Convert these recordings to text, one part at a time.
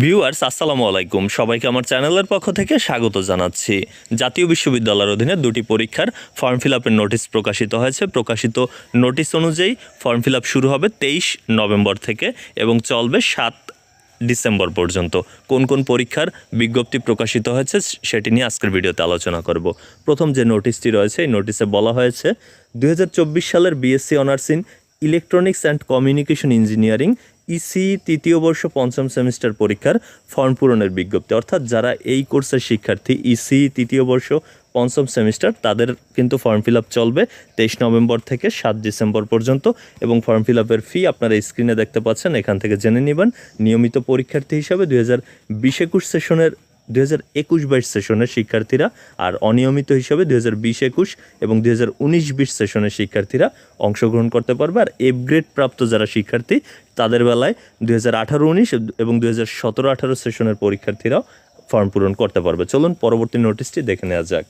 Viewers, আসসালামু আলাইকুম। সবাইকে আমার চ্যানেলের পক্ষ থেকে স্বাগত জানাচ্ছি। জাতীয় বিশ্ববিদ্যালয়ের অধীনে দুটি পরীক্ষার ফর্ম ফিল আপের নোটিশ প্রকাশিত হয়েছে। প্রকাশিত নোটিশ অনুযায়ী ফর্ম ফিল আপ শুরু হবে তেইশ নভেম্বর থেকে এবং চলবে সাত ডিসেম্বর পর্যন্ত। কোন কোন পরীক্ষার বিজ্ঞপ্তি প্রকাশিত হয়েছে সেটি নিয়ে আজকের ভিডিওতে আলোচনা করব। প্রথম যে নোটিশটি রয়েছে, এই নোটিশে বলা হয়েছে দু হাজার চব্বিশ সালের BSc honours in electronics and communication engineering EC তৃতীয় বর্ষ পঞ্চম সেমিস্টার পরীক্ষার ফর্ম পূরণের বিজ্ঞপ্তি। অর্থাৎ যারা এই কোর্সের শিক্ষার্থী ইসি তৃতীয় বর্ষ পঞ্চম সেমিস্টার, তাদের কিন্তু ফর্ম ফিল চলবে তেইশ নভেম্বর থেকে সাত ডিসেম্বর পর্যন্ত এবং ফর্ম ফিল আপের ফি আপনারা স্ক্রিনে দেখতে পাচ্ছেন, এখান থেকে জেনে নেবেন। নিয়মিত পরীক্ষার্থী হিসাবে দুই হাজার বিশ একুশ সেশনের দুই হাজার একুশ বাইশ সেশনের শিক্ষার্থীরা আর অনিয়মিত হিসাবে দুই হাজার বিশ একুশ এবং দুই হাজার উনিশ বিশ সেশনের শিক্ষার্থীরা অংশগ্রহণ করতে পারবে। আর এফ গ্রেড প্রাপ্ত যারা শিক্ষার্থী, তাদের বেলায় দুই হাজার আঠারো উনিশ এবং দুই হাজার সতেরো আঠারো সেশনের পরীক্ষার্থীরাও ফর্ম পূরণ করতে পারবে। চলুন পরবর্তী নোটিশটি দেখে নেওয়া যাক।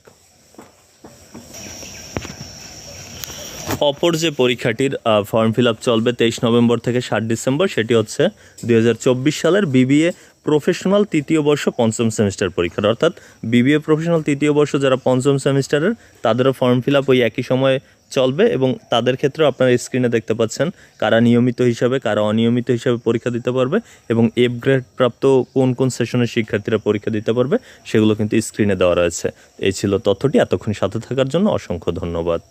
অপর যে পরীক্ষাটির ফর্ম ফিল চলবে তেইশ নভেম্বর থেকে ষাট ডিসেম্বর, সেটি হচ্ছে দু হাজার চব্বিশ সালের বিবিএ প্রফেশনাল তৃতীয় বর্ষ পঞ্চম সেমিস্টার পরীক্ষা অর্থাৎ বিবিএ প্রফেশনাল তৃতীয় বর্ষ যারা পঞ্চম সেমিস্টারের, তাদেরও ফর্ম ফিল ওই একই সময়ে চলবে এবং তাদের ক্ষেত্রেও আপনারা স্ক্রিনে দেখতে পাচ্ছেন কারা নিয়মিত হিসাবে, কারা অনিয়মিত হিসাবে পরীক্ষা দিতে পারবে এবং এফ গ্রেড প্রাপ্ত কোন কোন সেশনের শিক্ষার্থীরা পরীক্ষা দিতে পারবে, সেগুলো কিন্তু স্ক্রিনে দেওয়া রয়েছে। এই ছিল তথ্যটি, এতক্ষণ সাথে থাকার জন্য অসংখ্য ধন্যবাদ।